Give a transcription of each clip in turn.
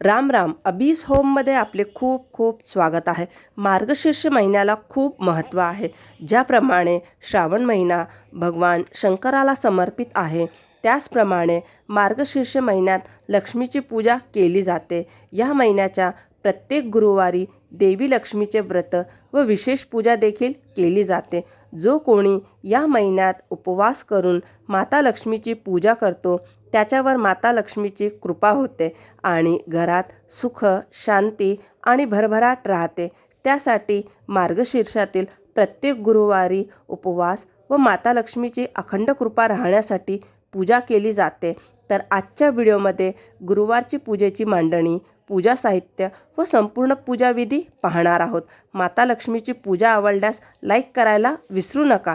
राम राम. अबीस होममध्ये आपले खूप खूप स्वागत आहे. मार्गशीर्ष महिन्याला खूप महत्त्व आहे. ज्याप्रमाणे श्रावण महिना भगवान शंकराला समर्पित आहे त्याचप्रमाणे मार्गशीर्ष महिन्यात लक्ष्मीची पूजा केली जाते. या महिन्याच्या प्रत्येक गुरुवारी देवी लक्ष्मीचे व्रत व विशेष पूजा देखील केली जाते. जो कोणी या महिन्यात उपवास करून माता लक्ष्मीची पूजा करतो त्याच्यावर माता लक्ष्मीची कृपा होते आणि घरात सुख शांती आणि भरभराट राहते. त्यासाठी मार्गशीर्षातील प्रत्येक गुरुवारी उपवास व माता लक्ष्मीची अखंड कृपा राहण्यासाठी पूजा केली जाते. तर आजच्या व्हिडिओमध्ये गुरुवारची पूजेची मांडणी पूजा साहित्य व संपूर्ण पूजाविधी पाहणार आहोत. माता लक्ष्मीची पूजा आवडल्यास लाईक करायला विसरू नका.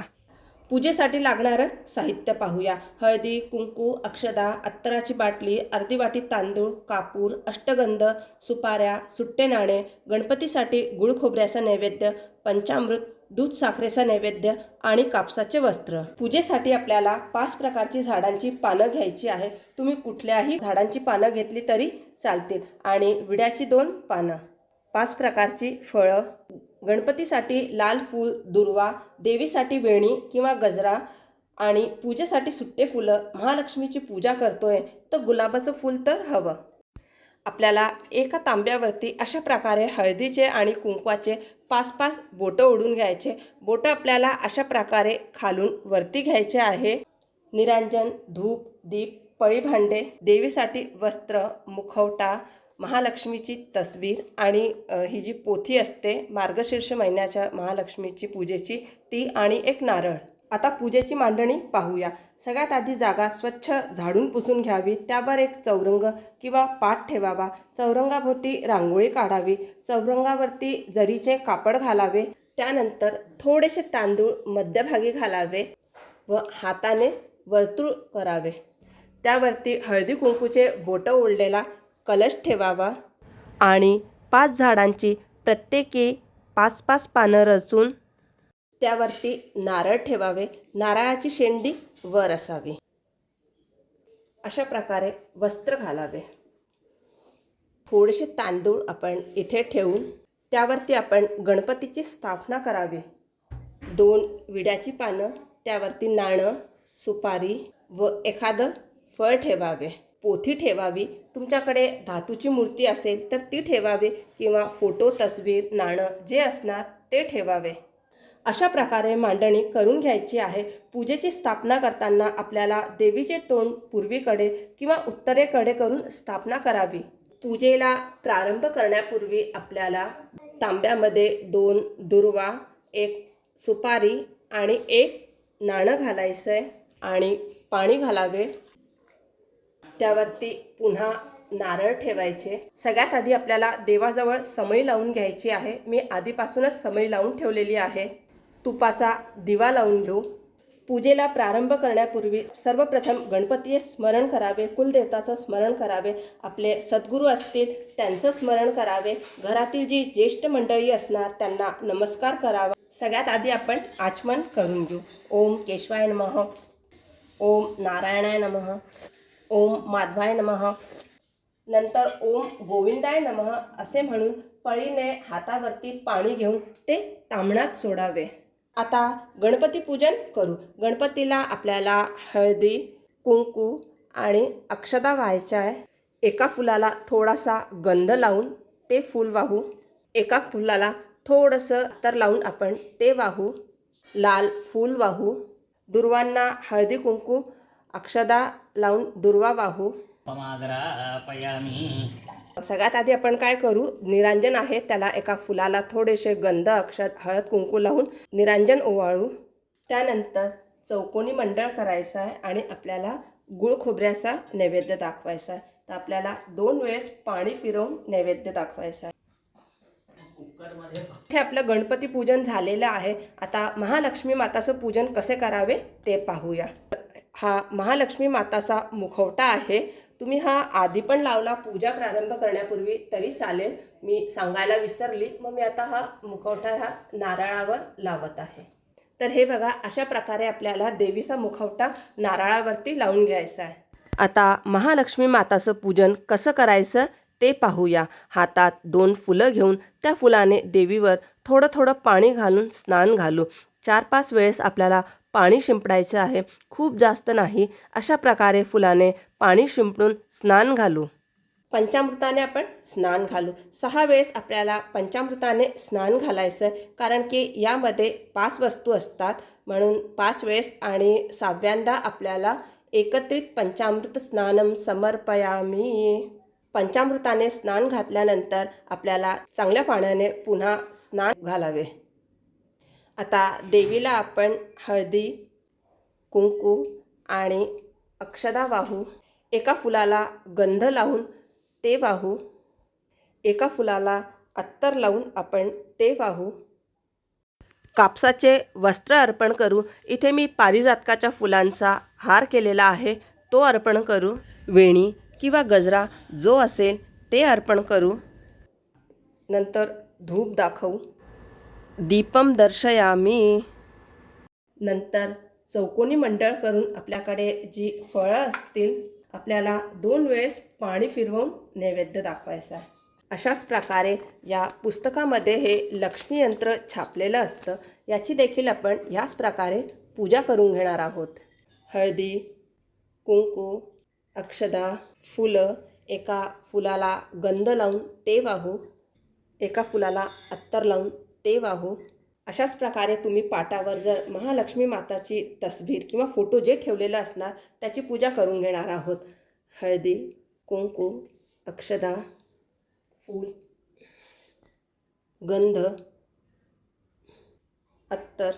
पूजेसाठी लागणारं साहित्य पाहूया. हळदी कुंकू अक्षदा अत्तराची बाटली अर्धी वाटी तांदूळ कापूर अष्टगंध सुपाऱ्या सुट्टे नाणे गणपतीसाठी गुळ खोबऱ्याचा नैवेद्य पंचामृत दूध साखरेचा नैवेद्य आणि कापसाचे वस्त्र. पूजेसाठी आपल्याला पाच प्रकारची झाडांची पानं घ्यायची आहे तुम्ही कुठल्याही झाडांची पानं घेतली तरी चालतील. आणि विड्याची दोन पानं. पाच प्रकारची फळं गणपतीसाठी लाल फूल दुर्वा देवीसाठी वेणी किंवा गजरा आणि पूजेसाठी सुट्टे फुलं महालक्ष्मीची पूजा करतोय तर गुलाबाचं फूल तर हवं. आपल्याला एका तांब्यावरती अशा प्रकारे हळदीचे आणि कुंकवाचे पाच पाच बोटं ओढून घ्यायचे. बोटं आपल्याला अशा प्रकारे खालून वरती घ्यायचे आहे. निरांजन धूप दीप पळी भांडे देवीसाठी वस्त्र मुखवटा महालक्ष्मीची तस्वीर आणि ही जी पोथी असते मार्गशीर्ष महिन्याच्या महालक्ष्मीची पूजेची ती आणि एक नारळ. आता पूजेची मांडणी पाहूया. सगळ्यात आधी जागा स्वच्छ झाडून पुसून घ्यावी. त्यावर एक चौरंग किंवा पाट ठेवावा. चौरंगाभोवती रांगोळी काढावी. चौरंगावरती जरीचे कापड घालावे. त्यानंतर थोडेसे तांदूळ मध्यभागी घालावे व हाताने वर्तुळ करावे. त्यावरती हळदी कुंकूचे बोटं ओढलेला कलश ठेवावा. आणि पाच झाडांची प्रत्येकी पाच पाच पानं रचून त्यावरती नारळ ठेवावे. नारळाची शेंडी वर असावी. अशा प्रकारे वस्त्र घालावे. थोडेसे तांदूळ आपण इथे ठेवून त्यावरती आपण गणपतीची स्थापना करावी. दोन विड्याची पानं त्यावरती नाणं सुपारी व एखादं फळ ठेवावे. पोथी ठेवावी. तुमच्याकडे धातूची मूर्ती असेल तर ती ठेवावी किंवा फोटो तस्वीर नाणं जे असणार ते ठेवावे. अशा प्रकारे मांडणी करून घ्यायची आहे. पूजेची स्थापना करताना आपल्याला देवीचे तोंड पूर्वीकडे किंवा उत्तरेकडे करून स्थापना करावी. पूजेला प्रारंभ करण्यापूर्वी आपल्याला तांब्यामध्ये दोन दुर्वा एक सुपारी आणि एक नाणं घालायचं आहे आणि पाणी घालावे. त्यावरती पुन्हा नारळ ठेवायचे. सगळ्यात आधी आपल्याला देवाजवळ समई लावून घ्यायची आहे. मी आधीपासूनच समई लावून ठेवलेली आहे. तुपाचा दिवा लावून घेऊ. पूजेला प्रारंभ करण्यापूर्वी सर्वप्रथम गणपतीचे स्मरण करावे. कुलदेवताचं स्मरण करावे. आपले सद्गुरू असतील त्यांचं स्मरण करावे. घरातील जी ज्येष्ठ मंडळी असणार त्यांना नमस्कार करावा. सगळ्यात आधी आपण आचमन करून घेऊ. ओम केशवाय नमः. ओम नारायणाय नमः. ओम माधवाय नमः. नंतर ओम गोविंदाय नमः असे म्हणून पळीने हातावरती पाणी घेऊन ते तांबणात सोडावे. आता गणपती पूजन करू. गणपतीला आपल्याला हळदी कुंकू आणि अक्षदा व्हायच्या आहे. एका फुलाला थोडासा गंध लावून ते फूल वाहू. एका फुलाला थोडंसं तर लावून आपण ते वाहू. लाल फूल वाहू. दुर्वांना हळदी कुंकू अक्षदा लावून दुर्वा वाहू. सगळ्यात आधी आपण काय करू? निरांजन आहे त्याला एका फुलाला थोडेसे गंध अक्षत हळद कुंकू लावून निरांजन ओवाळू. त्यानंतर चौकोनी मंडळ करायचं आहे आणि आपल्याला गुळ खोबऱ्याचा नैवेद्य दाखवायचा आहे. तर आपल्याला दोन वेळेस पाणी फिरवून नैवेद्य दाखवायचा आहे. इथे आपलं गणपती पूजन झालेलं आहे. आता महालक्ष्मी माताचं पूजन कसे करावे ते पाहूया. हा महालक्ष्मी माताचा मुखवटा आहे. तुम्ही हा आधी पण लावला पूजा प्रारंभ करण्यापूर्वी तरी चालेल. मी सांगायला विसरली. मग मी आता हा मुखवटा ह्या नारळावर लावत आहे. तर हे बघा अशा प्रकारे आपल्याला देवीचा मुखवटा नारळावरती लावून घ्यायचा आहे. आता महालक्ष्मी माताचं पूजन कसं करायचं ते पाहूया. हातात दोन फुलं घेऊन त्या फुलाने देवीवर थोडं थोडं पाणी घालून स्नान घालू. चार पाच वेळेस आपल्याला पाणी शिंपडायचं आहे. खूप जास्त नाही. अशा प्रकारे फुलाने पाणी शिंपडून स्नान घालू. पंचामृताने आपण स्नान घालू. सहा वेळेस आपल्याला पंचामृताने स्नान घालायचं आहे. कारण की यामध्ये पाच वस्तू असतात. म्हणून पाच वेळेस आणि सहाव्यांदा आपल्याला एकत्रित पंचामृत स्नानम समर्पयामी. पंचामृताने स्नान घातल्यानंतर आपल्याला चांगल्या पाण्याने पुन्हा स्नान घालावे. आता देवीला आपण हळदी कुंकू आणि अक्षदा वाहू. एका फुलाला गंध लावून ते वाहू. एका फुलाला अत्तर लावून आपण ते वाहू. कापसाचे वस्त्र अर्पण करू. इथे मी पारिजातकाच्या फुलांचा हार केलेला आहे. तो अर्पण करू. वेणी किंवा गजरा जो असेल ते अर्पण करू. नंतर धूप दाखवू. दीपम दर्शयामी. नंतर चौकोनी मंडळ करून आपल्याकडे जी फळं असतील आपल्याला दोन वेळेस पाणी फिरवून नैवेद्य दाखवायचा आहे. अशाच प्रकारे या पुस्तकामध्ये हे लक्ष्मी यंत्र छापलेलं असतं याची देखील आपण याच प्रकारे पूजा करून घेणार आहोत. हळदी कुंकू अक्षदा फुलं एका फुलाला गंध लावून ते वाहू एका फुलाला अत्तर लावून ते वाहू हो, अशाच प्रकारे तुम्ही पाटावर जर महालक्ष्मी माताची तस्वीर किंवा फोटो जे ठेवलेलं असणार त्याची पूजा करून घेणार आहोत. हळदी कुंकू अक्षदा फूल गंध अत्तर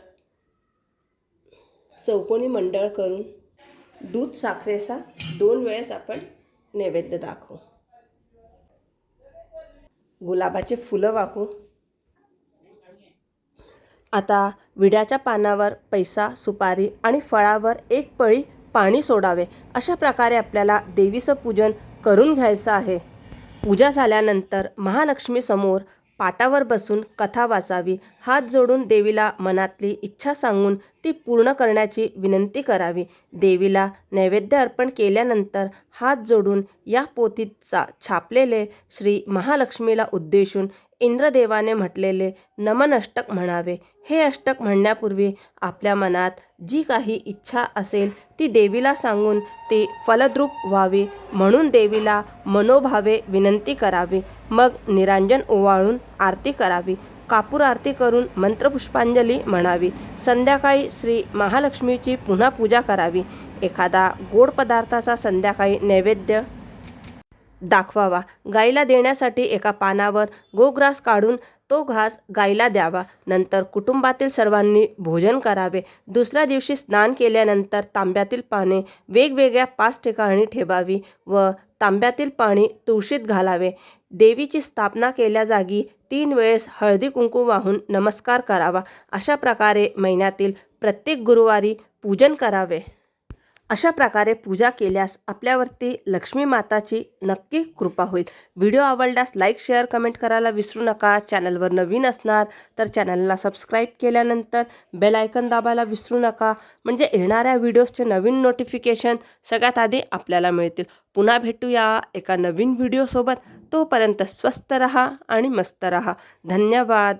चौकोनी मंडळ करून दूध साखरेचा दोन वेळेस आपण नैवेद्य दाखवू. गुलाबाचे फुलं वाहू. आता विड्याच्या पानावर पैसा सुपारी आणि फळावर एक पळी पाणी सोडावे अशा प्रकारे आपल्याला देवीचं पूजन करून घ्यायचं आहे. पूजा झाल्यानंतर महालक्ष्मीसमोर पाटावर बसून कथा वाचावी हात जोडून देवीला मनातली इच्छा सांगून ती पूर्ण करण्याची विनंती करावी. देवीला नैवेद्य अर्पण केल्यानंतर हात जोडून या पोथीचा छापलेले श्री महालक्ष्मीला उद्देशून इंद्रदेवाने म्हटलेले नमन अष्टक म्हणावे. हे अष्टक म्हणण्यापूर्वी आपल्या मनात जी काही इच्छा असेल ती देवीला सांगून ती फलद्रूप व्हावी. म्हणून देवीला मनोभावे विनंती करावी. मग निरांजन ओवाळून आरती करावी. कापूर आरती करून मंत्रपुष्पांजली म्हणावी. संध्याकाळी श्री महालक्ष्मीची पुन्हा पूजा करावी. एखादा गोड पदार्थाचा संध्याकाळी नैवेद्य दाखवावा. गाईला देण्यासाठी एका पानावर गोग्रास काढून तो घास गाईला द्यावा. नंतर कुटुंबातील सर्वांनी भोजन करावे. दुसऱ्या दिवशी स्नान केल्यानंतर तांब्यातील पाने वेगवेगळ्या पाच ठिकाणी ठेवावी व तांब्यातील पाणी तुळशीत घालावे. देवीची स्थापना केल्या जागी तीन वेळेस हळदी कुंकू वाहून नमस्कार करावा. अशा प्रकारे महिन्यातील प्रत्येक गुरुवारी पूजन करावे. अशा प्रकारे पूजा केल्यास आपल्यावरती लक्ष्मी माताची नक्की कृपा होईल. व्हिडिओ आवडल्यास लाईक शेअर कमेंट करायला विसरू नका. चॅनलवर नवीन असणार तर चॅनलला सबस्क्राईब केल्यानंतर बेल आयकन दाबायला विसरू नका. म्हणजे येणाऱ्या व्हिडिओजचे नवीन नोटिफिकेशन सगळ्यात आधी आपल्याला मिळतील. पुन्हा भेटूया एका नवीन व्हिडिओसोबत. तोपर्यंत स्वस्त रहा आणि मस्त रहा. धन्यवाद.